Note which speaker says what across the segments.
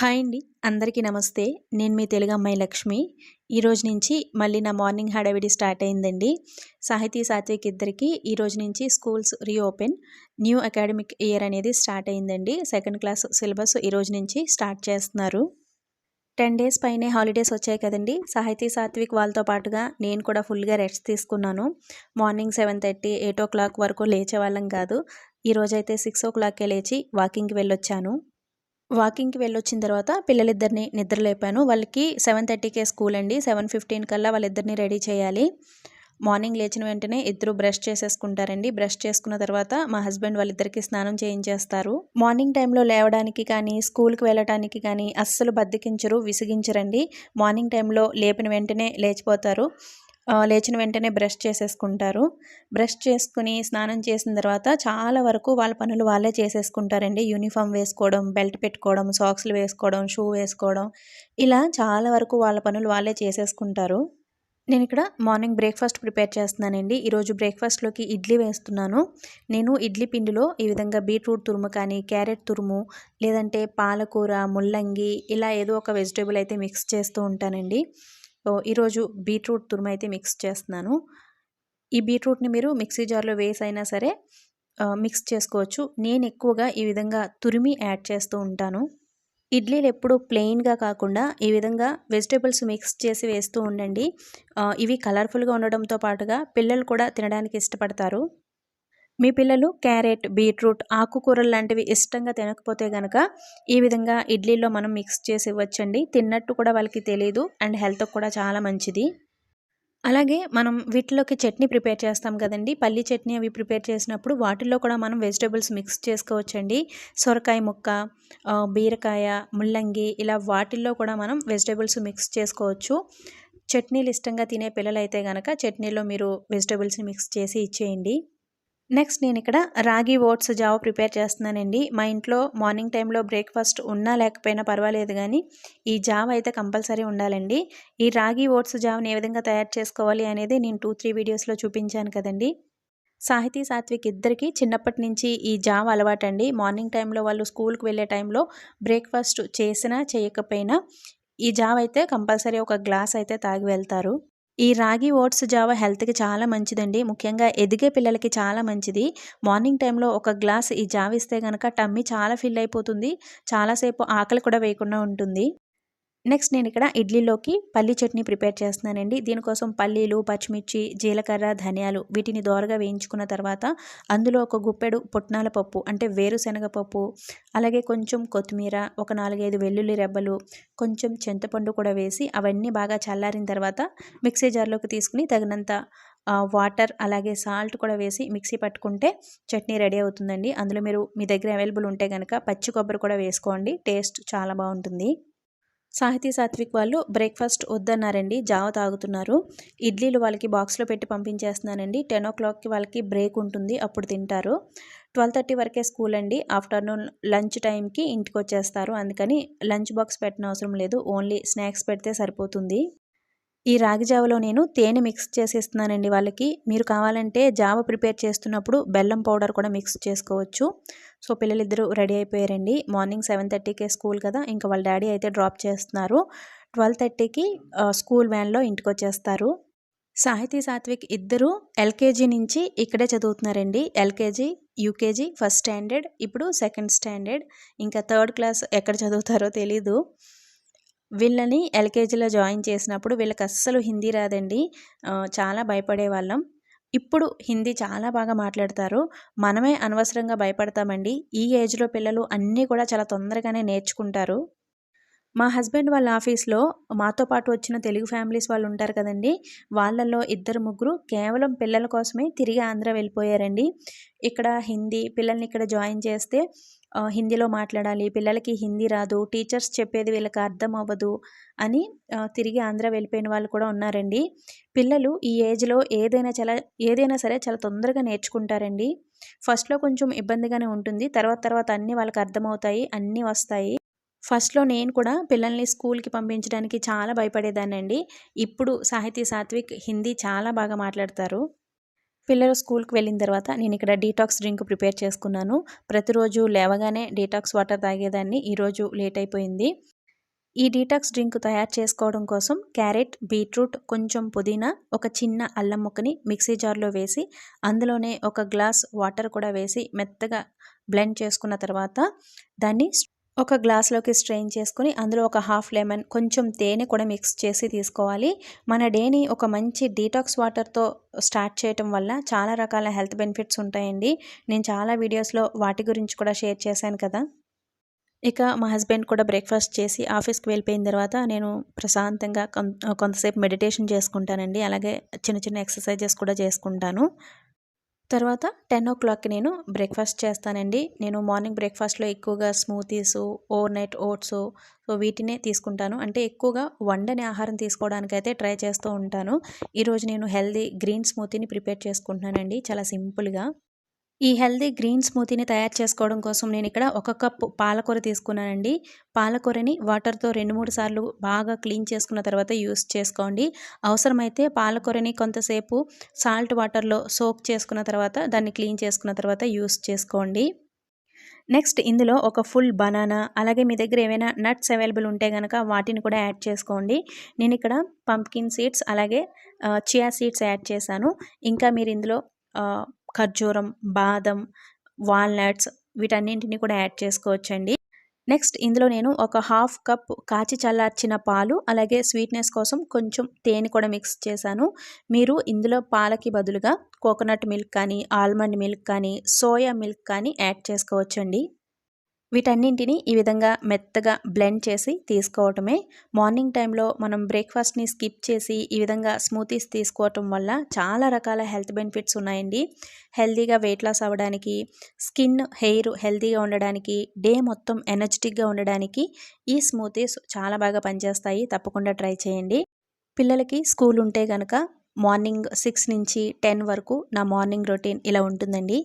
Speaker 1: Hi అండి. అందరికీ నమస్తే. నేను మీ తెలుగు అమ్మాయి లక్ష్మి. ఈరోజు నుంచి మళ్ళీ నా మార్నింగ్ హడావిడి స్టార్ట్ అయిందండి. సాహితీ సాత్విక్ ఇద్దరికి ఈరోజు నుంచి schools reopen. New academic year అనేది స్టార్ట్ అయిందండి. సెకండ్ క్లాస్ సిలబస్ ఈరోజు నుంచి స్టార్ట్ చేస్తున్నారు. టెన్ డేస్ పైనే హాలిడేస్ వచ్చాయి కదండి. సాహితీ సాత్విక్ వాళ్ళతో పాటుగా నేను కూడా ఫుల్గా రెస్ట్ తీసుకున్నాను. Morning seven thirty eight o'clock వరకు లేచే వాళ్ళం కాదు. ఈరోజైతే సిక్స్ ఓ క్లాక్కే లేచి వాకింగ్కి వెళ్ళొచ్చాను. వాకింగ్కి వెళ్ళొచ్చిన తర్వాత పిల్లలిద్దరిని నిద్రలేపాను. వాళ్ళకి సెవెన్ థర్టీకే స్కూల్ అండి. సెవెన్ ఫిఫ్టీన్ కల్లా వాళ్ళిద్దరిని రెడీ చేయాలి. మార్నింగ్ లేచిన వెంటనే ఇద్దరు బ్రష్ చేసేసుకుంటారండి. బ్రష్ చేసుకున్న తర్వాత మా హస్బెండ్ వాళ్ళిద్దరికి స్నానం చేయించేస్తారు. మార్నింగ్ టైంలో లేవడానికి కానీ స్కూల్కి వెళ్ళడానికి కానీ అస్సలు బద్దకించరు విసిగించరండి. మార్నింగ్ టైంలో లేపిన వెంటనే లేచిపోతారు. లేచిన వెంటనే బ్రష్ చేసేసుకుంటారు. బ్రష్ చేసుకుని స్నానం చేసిన తర్వాత చాలా వరకు వాళ్ళ పనులు వాళ్ళే చేసేసుకుంటారండి. యూనిఫామ్ వేసుకోవడం బెల్ట్ పెట్టుకోవడం సాక్స్లు వేసుకోవడం షూ వేసుకోవడం ఇలా చాలా వరకు వాళ్ళ పనులు వాళ్ళే చేసేసుకుంటారు. నేను ఇక్కడ మార్నింగ్ బ్రేక్ఫాస్ట్ ప్రిపేర్ చేస్తున్నానండి. ఈరోజు బ్రేక్ఫాస్ట్లోకి ఇడ్లీ వేస్తున్నాను. నేను ఇడ్లీ పిండిలో ఈ విధంగా బీట్రూట్ తురుము కానీ క్యారెట్ తురుము లేదంటే పాలకూర ముల్లంగి ఇలా ఏదో ఒక వెజిటేబుల్ అయితే మిక్స్ చేస్తూ ఉంటానండి. సో ఈరోజు బీట్రూట్ తురుము అయితే మిక్స్ చేస్తున్నాను. ఈ బీట్రూట్ని మీరు మిక్సీ జార్లో వేసైనా సరే మిక్స్ చేసుకోవచ్చు. నేను ఎక్కువగా ఈ విధంగా తురిమి యాడ్ చేస్తూ ఉంటాను. ఇడ్లీలు ఎప్పుడు ప్లెయిన్గా కాకుండా ఈ విధంగా వెజిటేబుల్స్ మిక్స్ చేసి వేస్తూ ఉండండి. ఇవి కలర్ఫుల్గా ఉండడంతో పాటుగా పిల్లలు కూడా తినడానికి ఇష్టపడతారు. మీ పిల్లలు క్యారెట్ బీట్రూట్ ఆకుకూరలు లాంటివి ఇష్టంగా తినకపోతే కనుక ఈ విధంగా ఇడ్లీలో మనం మిక్స్ చేసి ఇవ్వచ్చండి. తిన్నట్టు కూడా వాళ్ళకి తెలియదు అండ్ హెల్త్ కూడా చాలా మంచిది. అలాగే మనం వీటిలోకి చట్నీ ప్రిపేర్ చేస్తాం కదండి. పల్లి చట్నీ అవి ప్రిపేర్ చేసినప్పుడు వాటిల్లో కూడా మనం వెజిటేబుల్స్ మిక్స్ చేసుకోవచ్చండి. సొరకాయ ముక్క బీరకాయ ముల్లంగి ఇలా వాటిల్లో కూడా మనం వెజిటేబుల్స్ మిక్స్ చేసుకోవచ్చు. చట్నీలు ఇష్టంగా తినే పిల్లలు అయితే కనుక చట్నీలో మీరు వెజిటేబుల్స్ని మిక్స్ చేసి ఇచ్చేయండి. నెక్స్ట్ నేను ఇక్కడ రాగి ఓట్స్ జావ ప్రిపేర్ చేస్తున్నానండి. మా ఇంట్లో మార్నింగ్ టైంలో బ్రేక్ఫాస్ట్ ఉన్నా లేకపోయినా పర్వాలేదు కానీ ఈ జావ అయితే కంపల్సరీ ఉండాలండి. ఈ రాగి ఓట్స్ జావని ఏ విధంగా తయారు చేసుకోవాలి అనేది నేను టూ త్రీ వీడియోస్లో చూపించాను కదండి. సాహితీ సాత్విక్ ఇద్దరికి చిన్నప్పటి నుంచి ఈ జావ అలవాటండి. మార్నింగ్ టైంలో వాళ్ళు స్కూల్కి వెళ్ళే టైంలో బ్రేక్ఫాస్ట్ చేసినా చేయకపోయినా ఈ జావ అయితే కంపల్సరీ ఒక గ్లాస్ అయితే తాగి వెళ్తారు. ఈ రాగి ఓట్స్ జావ హెల్త్కి చాలా మంచిదండి. ముఖ్యంగా ఎదిగే పిల్లలకి చాలా మంచిది. మార్నింగ్ టైంలో ఒక గ్లాస్ ఈ జావ ఇస్తే కనుక టమ్మీ చాలా ఫిల్ అయిపోతుంది. చాలాసేపు ఆకలి కూడా వేయకుండా ఉంటుంది. నెక్స్ట్ నేను ఇక్కడ ఇడ్లీలోకి పల్లీ చట్నీ ప్రిపేర్ చేస్తున్నానండి. దీనికోసం పల్లీలు పచ్చిమిర్చి జీలకర్ర ధనియాలు వీటిని దోరగా వేయించుకున్న తర్వాత అందులో ఒక గుప్పెడు పుట్నాల పప్పు అంటే వేరుశనగ పప్పు అలాగే కొంచెం కొత్తిమీర ఒక నాలుగైదు వెల్లుల్లి రెబ్బలు కొంచెం చింతపండు కూడా వేసి అవన్నీ బాగా చల్లారిన తర్వాత మిక్సీ జార్లోకి తీసుకుని తగినంత వాటర్ అలాగే సాల్ట్ కూడా వేసి మిక్సీ పట్టుకుంటే చట్నీ రెడీ అవుతుందండి. అందులో మీరు మీ దగ్గర అవైలబుల్ ఉంటే కనుక పచ్చి కొబ్బరి కూడా వేసుకోండి. టేస్ట్ చాలా బాగుంటుంది. సాహితీ సాత్విక్ వాళ్ళు బ్రేక్ఫాస్ట్ వద్దన్నారండి జావ తాగుతున్నారు. ఇడ్లీలు వాళ్ళకి బాక్స్లో పెట్టి పంపించేస్తున్నానండి. టెన్ ఓ క్లాక్కి వాళ్ళకి బ్రేక్ ఉంటుంది అప్పుడు తింటారు. ట్వెల్వ్ థర్టీ వరకే స్కూల్ అండి. ఆఫ్టర్నూన్ లంచ్ టైంకి ఇంటికి వచ్చేస్తారు అందుకని లంచ్ బాక్స్ పెట్టిన అవసరం లేదు. ఓన్లీ స్నాక్స్ పెడితే సరిపోతుంది. ఈ రాగి జావలో నేను తేనె మిక్స్ చేసేస్తున్నానండి వాళ్ళకి. మీరు కావాలంటే జావ ప్రిపేర్ చేస్తున్నప్పుడు బెల్లం పౌడర్ కూడా మిక్స్ చేసుకోవచ్చు. సో పిల్లలిద్దరూ రెడీ అయిపోయారండి. మార్నింగ్ సెవెన్ థర్టీకే స్కూల్ కదా ఇంకా వాళ్ళ డాడీ అయితే డ్రాప్ చేస్తున్నారు. ట్వెల్వ్ థర్టీకి స్కూల్ వ్యాన్లో ఇంటికి వచ్చేస్తారు సాహితీ సాత్విక్ ఇద్దరు ఎల్కేజీ నుంచి ఇక్కడే చదువుతున్నారండి. ఎల్కేజీ యూకేజీ ఫస్ట్ స్టాండర్డ్ ఇప్పుడు సెకండ్ స్టాండర్డ్ ఇంకా థర్డ్ క్లాస్ ఎక్కడ చదువుతారో తెలీదు. వీళ్ళని ఎల్కేజీలో జాయిన్ చేసినప్పుడు వీళ్ళకి అస్సలు హిందీ రాదండి. చాలా భయపడేవాళ్ళం. ఇప్పుడు హిందీ చాలా బాగా మాట్లాడతారు. మనమే అనవసరంగా భయపడతామండి. ఈ ఏజ్లో పిల్లలు అన్నీ కూడా చాలా తొందరగానే నేర్చుకుంటారు. మా హస్బెండ్ వాళ్ళ ఆఫీస్లో మాతో పాటు వచ్చిన తెలుగు ఫ్యామిలీస్ వాళ్ళు ఉంటారు కదండి. వాళ్ళల్లో ఇద్దరు ముగ్గురు కేవలం పిల్లల కోసమే తిరిగి ఆంధ్ర వెళ్ళిపోయారండి. ఇక్కడ హిందీ పిల్లల్ని ఇక్కడ జాయిన్ చేస్తే హిందీలో మాట్లాడాలి పిల్లలకి హిందీ రాదు టీచర్స్ చెప్పేది వీళ్ళకి అర్థం అవ్వదు అని తిరిగి ఆంధ్ర వెళ్ళిపోయిన వాళ్ళు కూడా ఉన్నారండి. పిల్లలు ఈ ఏజ్లో ఏదైనా చాలా ఏదైనా సరే చాలా తొందరగా నేర్చుకుంటారండి. ఫస్ట్లో కొంచెం ఇబ్బందిగానే ఉంటుంది తర్వాత తర్వాత అన్నీ వాళ్ళకి అర్థమవుతాయి అన్నీ వస్తాయి. ఫస్ట్లో నేను కూడా పిల్లల్ని స్కూల్కి పంపించడానికి చాలా భయపడేదానండి ఇప్పుడు సాహితీ సాత్విక్ హిందీ చాలా బాగా మాట్లాడతారు. పిల్లలు స్కూల్కి వెళ్ళిన తర్వాత నేను ఇక్కడ డీటాక్స్ డ్రింక్ ప్రిపేర్ చేసుకున్నాను. ప్రతిరోజు లేవగానే డీటాక్స్ వాటర్ తాగేదాన్ని ఈరోజు లేట్ అయిపోయింది. ఈ డీటాక్స్ డ్రింక్ తయారు చేసుకోవడం కోసం క్యారెట్ బీట్రూట్ కొంచెం పుదీనా ఒక చిన్న అల్లం ముక్కని మిక్సీ జార్లో వేసి అందులోనే ఒక గ్లాస్ వాటర్ కూడా వేసి మెత్తగా బ్లెండ్ చేసుకున్న తర్వాత దాన్ని ఒక గ్లాస్లోకి స్ట్రెయిన్ చేసుకుని అందులో ఒక హాఫ్ లెమన్ కొంచెం తేనె కూడా మిక్స్ చేసి తీసుకోవాలి. మన డేని ఒక మంచి డీటాక్స్ వాటర్తో స్టార్ట్ చేయటం వల్ల చాలా రకాల హెల్త్ బెనిఫిట్స్ ఉంటాయండి. నేను చాలా వీడియోస్లో వాటి గురించి కూడా షేర్ చేశాను కదా. ఇక మా హస్బెండ్ కూడా బ్రేక్ఫాస్ట్ చేసి ఆఫీస్కి వెళ్ళిపోయిన తర్వాత నేను ప్రశాంతంగా కొంతసేపు మెడిటేషన్ చేసుకుంటానండి. అలాగే చిన్న చిన్న ఎక్సర్సైజెస్ కూడా చేసుకుంటాను. తర్వాత టెన్ ఓ క్లాక్కి నేను బ్రేక్ఫాస్ట్ చేస్తానండి. నేను మార్నింగ్ బ్రేక్ఫాస్ట్లో ఎక్కువగా smoothies overnight oats so వీటినే తీసుకుంటాను. అంటే ఎక్కువగా వండని ఆహారం తీసుకోవడానికైతే ట్రై చేస్తూ ఉంటాను. ఈరోజు నేను హెల్దీ గ్రీన్ స్మూతీని ప్రిపేర్ చేసుకుంటున్నానండి. చాలా సింపుల్గా. ఈ హెల్దీ గ్రీన్ స్మూతీని తయారు చేసుకోవడం కోసం నేను ఇక్కడ ఒక కప్పు పాలకూర తీసుకున్నానండి. పాలకూరని వాటర్తో రెండు మూడు సార్లు బాగా క్లీన్ చేసుకున్న తర్వాత యూస్ చేసుకోండి. అవసరమైతే పాలకూరని కొంతసేపు సాల్ట్ వాటర్లో సోక్ చేసుకున్న తర్వాత దాన్ని క్లీన్ చేసుకున్న తర్వాత యూస్ చేసుకోండి. నెక్స్ట్ ఇందులో ఒక ఫుల్ బనానా అలాగే మీ దగ్గర ఏమైనా నట్స్ అవైలబుల్ ఉంటే కనుక వాటిని కూడా యాడ్ చేసుకోండి. నేను ఇక్కడ పంప్కిన్ సీడ్స్ అలాగే చియా సీడ్స్ యాడ్ చేశాను. ఇంకా మీరు ఇందులో ఖర్జూరం బాదం వాల్నట్స్ వీటన్నింటిని కూడా యాడ్ చేసుకోవచ్చండి. నెక్స్ట్ ఇందులో నేను ఒక హాఫ్ కప్ కాచి చల్లార్చిన పాలు అలాగే స్వీట్నెస్ కోసం కొంచెం తేనె కూడా మిక్స్ చేశాను. మీరు ఇందులో పాలకి బదులుగా కోకోనట్ మిల్క్ కానీ ఆల్మండ్ మిల్క్ కానీ సోయా మిల్క్ కానీ యాడ్ చేసుకోవచ్చండి. వీటన్నింటిని ఈ విధంగా మెత్తగా బ్లెండ్ చేసి తీసుకోవటమే. మార్నింగ్ టైంలో మనం బ్రేక్ఫాస్ట్ని స్కిప్ చేసి ఈ విధంగా స్మూతీస్ తీసుకోవటం వల్ల చాలా రకాల హెల్త్ బెనిఫిట్స్ ఉన్నాయండి. హెల్తీగా వెయిట్ లాస్ అవ్వడానికి స్కిన్ హెయిర్ హెల్తీగా ఉండడానికి డే మొత్తం ఎనర్జెటిక్గా ఉండడానికి ఈ స్మూతీస్ చాలా బాగా పనిచేస్తాయి. తప్పకుండా ట్రై చేయండి. పిల్లలకి స్కూల్ ఉంటే కనుక మార్నింగ్ సిక్స్ నుంచి టెన్ వరకు నా మార్నింగ్ రొటీన్ ఇలా ఉంటుందండి.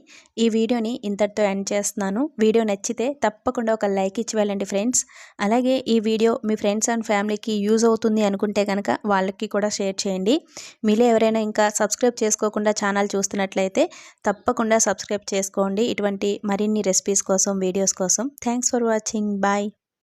Speaker 1: ఈ వీడియోని ఇంతటితో ఎండ్ చేస్తున్నాను. వీడియో నచ్చితే తప్పకుండా ఒక లైక్ ఇచ్చి వెళ్ళండి ఫ్రెండ్స్. అలాగే ఈ వీడియో మీ ఫ్రెండ్స్ అండ్ ఫ్యామిలీకి యూజ్ అవుతుంది అనుకుంటే కనుక వాళ్ళకి కూడా షేర్ చేయండి. మీలో ఎవరైనా ఇంకా సబ్స్క్రైబ్ చేసుకోకుండా ఛానల్ చూస్తున్నట్లయితే తప్పకుండా సబ్స్క్రైబ్ చేసుకోండి. ఇటువంటి మరిన్ని రెసిపీస్ కోసం వీడియోస్ కోసం. Thanks for watching. బాయ్.